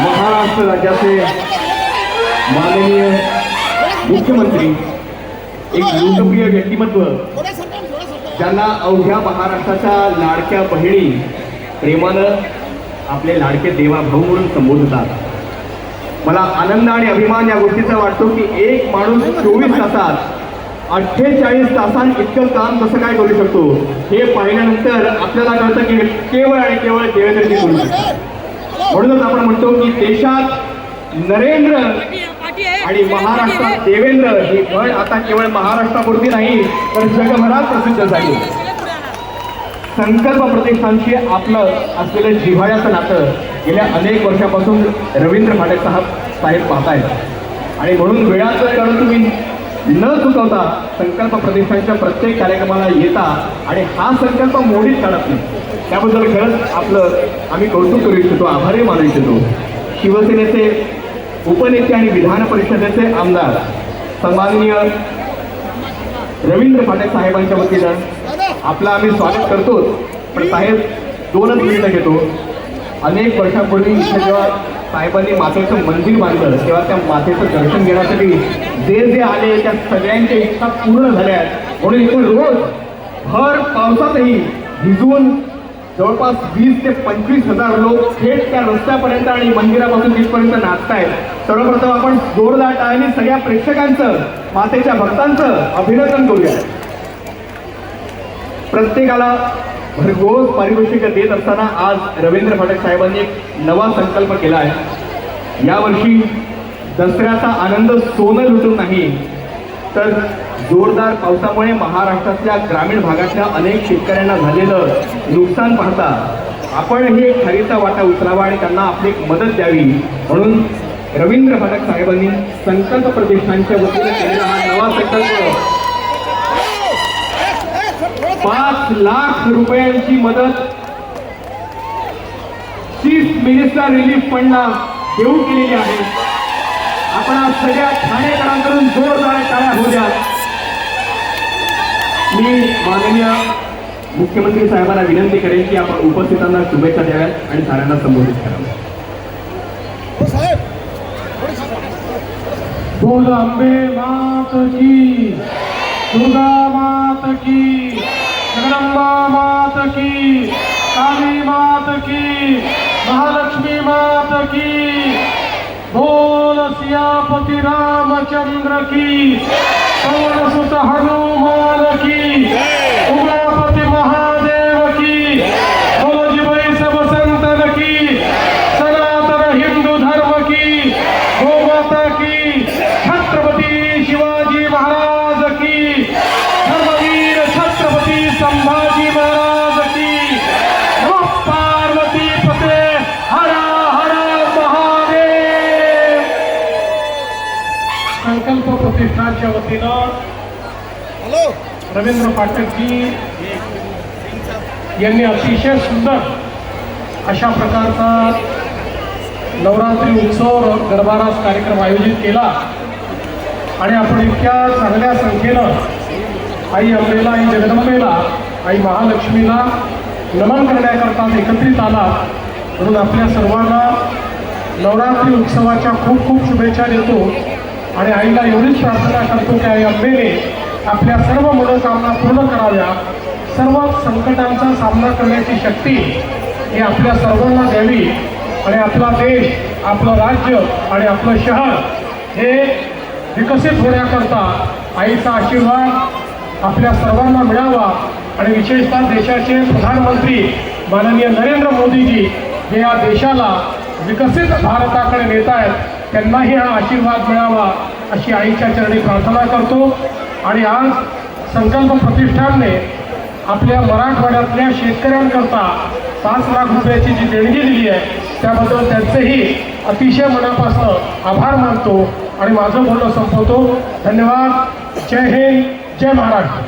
महाराष्ट्र राज्याचे माननीय मुख्यमंत्री एक लोकप्रिय व्यक्तिमत्व ज्यांना अवघ्या महाराष्ट्राच्या लाडक्या बहिणी प्रेमानं आपले लाडके देवा भाऊ म्हणून संबोधतात. मला आनंद आणि अभिमान या गोष्टीचा वाटतो की एक माणूस चोवीस तासात अठ्ठेचाळीस तासांत इतकं काम कसं काय करू शकतो हे पाहिल्यानंतर आपल्याला कळतं की केवळ आणि केवळ देवेंद्रजी करू शकतात. म्हणूनच आपण म्हणतो की देशात नरेंद्र आणि महाराष्ट्रात देवेंद्र ही म्हण आता केवळ महाराष्ट्रापुरती नाही तर जगभरात प्रसिद्ध झाली. संकल्प प्रतिष्ठानशी आपलं असलेलं जिव्हाळ्याचं नातं गेल्या अनेक वर्षापासून रवींद्र फाटे साहेब साहेब पाहतायत. आणि म्हणून वेळाचं कारण तुम्ही न चुकवता संकल्प प्रतिष्ठानच्या प्रत्येक कार्यक्रमाला येता आणि हा संकल्प मोडीत काढत नाही. त्याबद्दल खरंच आपलं आम्ही कौतुक करू इच्छितो आभारी मानू इच्छितो. शिवसेनेचे उपनेते आणि विधान परिषदेचे आमदार सन्माननीय रवींद्र पाटील साहेबांच्या वतीनं आपलं आम्ही स्वागत करतोच. पण साहेब दोनच मिनिटं घेतो. अनेक वर्षापूर्वी इथे जेव्हा साहेबांनी मातेचं मंदिर बांधलं तेव्हा त्या मातेचं दर्शन घेण्यासाठी जे जे आले त्या सगळ्यांच्या इच्छा पूर्ण झाल्या आहेत. म्हणून इथून रोज भर पावसातही भिजवून जवळपास वीस ते पंचवीस हजार लोक थेट त्या रस्त्यापर्यंत आणि मंदिरापासून तिथपर्यंत नाचतायत. सर्वप्रथम आपण जोरदार टाळ्यांनी सगळ्या प्रेक्षकांचं मातेच्या भक्तांचं अभिनंदन करूया प्रत्येकाला भरघोस पारितोषिक देत असताना आज रवींद्र फाटक साहेबांनी एक नवा संकल्प केला आहे. यावर्षी दसऱ्याचा आनंद सोनं लुटून नाही तर जोरदार पावसामुळे महाराष्ट्रातल्या ग्रामीण भागातल्या अनेक शेतकऱ्यांना झालेलं नुकसान पाहता आपणही एक खरीचा वाटा उचलावा आणि त्यांना आपली मदत द्यावी म्हणून रवींद्र फाटक साहेबांनी संकल्प प्रतिष्ठानच्या वतीने केलेला हा नवा संकल्प. पाच लाख रुपयांची मदत चीफ मिनिस्टर रिलीफ फंडला देऊ केलेली आहे. आपण आज सगळ्या ठाणेकरांकडून जोरदार टाळ्या होऊ द्या मी माननीय मुख्यमंत्री साहेबांना विनंती करेन की आपण उपस्थितांना शुभेच्छा द्याव्यात आणि साऱ्यांना संबोधित करावं. बोल अंबे मात की दुर्गा मात की जगदंबा मात की काली मात की महालक्ष्मी मात की बोल सियापति रामचंद्र की पवन सुत हनुमान की उमापति महादेव प्रतिष्ठानच्या वतीनं रवींद्र पाठकजी यांनी अतिशय सुंदर अशा प्रकारचा नवरात्री उत्सव गरबारास कार्यक्रम आयोजित केला. आणि आपण इतक्या चांगल्या संख्येनं आई अंबेला आई जगदंबेला आई महालक्ष्मीला नमन करण्याकरता एकत्रित आला म्हणून आपल्या सर्वांना नवरात्री उत्सवाच्या खूप खूप शुभेच्छा देतो. आणि आईला एवढीच प्रार्थना करतो की आई अंबेने आपल्या सर्व मनोकामना पूर्ण कराव्या. सर्व संकटांचा सामना करण्याची शक्ती ही आपल्या सर्वांना द्यावी. आणि आपला देश आपलं राज्य आणि आपलं शहर हे विकसित होण्याकरता आईचा आशीर्वाद आपल्या सर्वांना मिळावा. आणि विशेषतः देशाचे प्रधानमंत्री माननीय नरेंद्र मोदीजी हे या देशाला विकसित भारताकडे नेत आहेत त्यांनाही हा आशीर्वाद मिळावा अशी आईच्या चरणी प्रार्थना करतो. आणि आज संकल्प प्रतिष्ठानने आपल्या मराठवाड्यातल्या शेतकऱ्यांकरता पाच लाख रुपयाची जी देणगी दिली आहे त्याबद्दल त्यांचेही अतिशय मनापासून आभार मानतो आणि माझं बोलणं संपवतो. धन्यवाद. जय हिंद. जय महाराष्ट्र.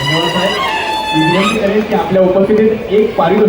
धन्यवाद साहेब. विनंती करेन की आपल्या उपस्थितीत एक पारितोषिक